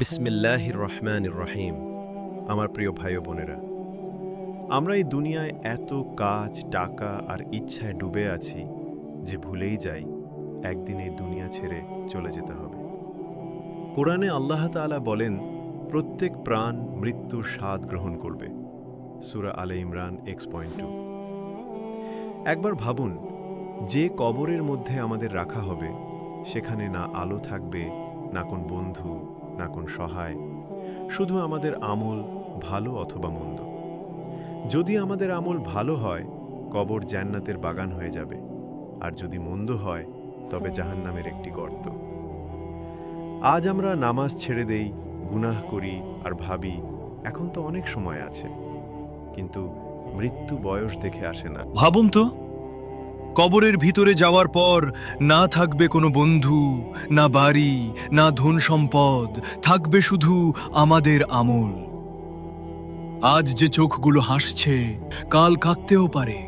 বিসমিল্লাহির রহমান রহিম আমার প্রিয় ভাই বোনেরা, আমরা এই দুনিয়ায় এত কাজ, টাকা আর ইচ্ছায় ডুবে আছি যে ভুলেই যাই, একদিন এই দুনিয়া ছেড়ে চলে যেতে হবে। কোরআনে আল্লাহ তাআলা বলেন, প্রত্যেক প্রাণ মৃত্যুর স্বাদ গ্রহণ করবে। সুরা আলে ইমরান এক্স পয়েন্ট টু। একবার ভাবুন, যে কবরের মধ্যে আমাদের রাখা হবে, সেখানে না আলো থাকবে, না কোন বন্ধু না কোন সহায়। শুধু আমাদের আমল ভালো অথবা মন্দ। যদি আমাদের আমল ভালো হয়, কবর জান্নাতের বাগান হয়ে যাবে। আর যদি মন্দ হয়, তবে জাহান্নামের একটি গর্ত। আজ আমরা নামাজ ছেড়ে দেই, গুনাহ করি আর ভাবি, এখন তো অনেক সময় আছে। কিন্তু মৃত্যু বয়স দেখে আসে না। ভাবুন তো কবরের ভিতরে যাওয়ার পর না থাকবে কোনো বন্ধু, না বাড়ি, না ধন সম্পদ, থাকবে শুধু আমাদের আমল। আজ যে চোখগুলো হাসছে, কাল কাঁদতেও পারে।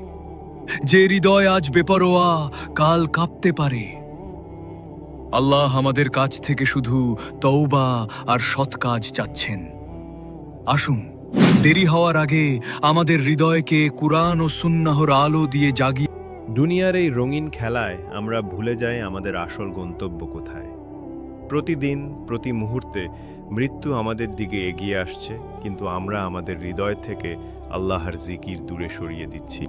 যে হৃদয় আজ বেপরোয়া, কাল কাঁপতে পারে। আল্লাহ আমাদের কাছ থেকে শুধু তৌবা আর সৎ কাজ চাচ্ছেন। আসুন, দেরি হওয়ার আগে আমাদের হৃদয়কে কুরআন ও সুন্নাহর আলো দিয়ে জাগিয়ে দুনিয়ার এই রঙিন খেলায় আমরা ভুলে যাই আমাদের আসল গন্তব্য কোথায়। প্রতিদিন, প্রতি মুহূর্তে মৃত্যু আমাদের দিকে এগিয়ে আসছে, কিন্তু আমরা আমাদের হৃদয় থেকে আল্লাহর জিকির দূরে সরিয়ে দিচ্ছি।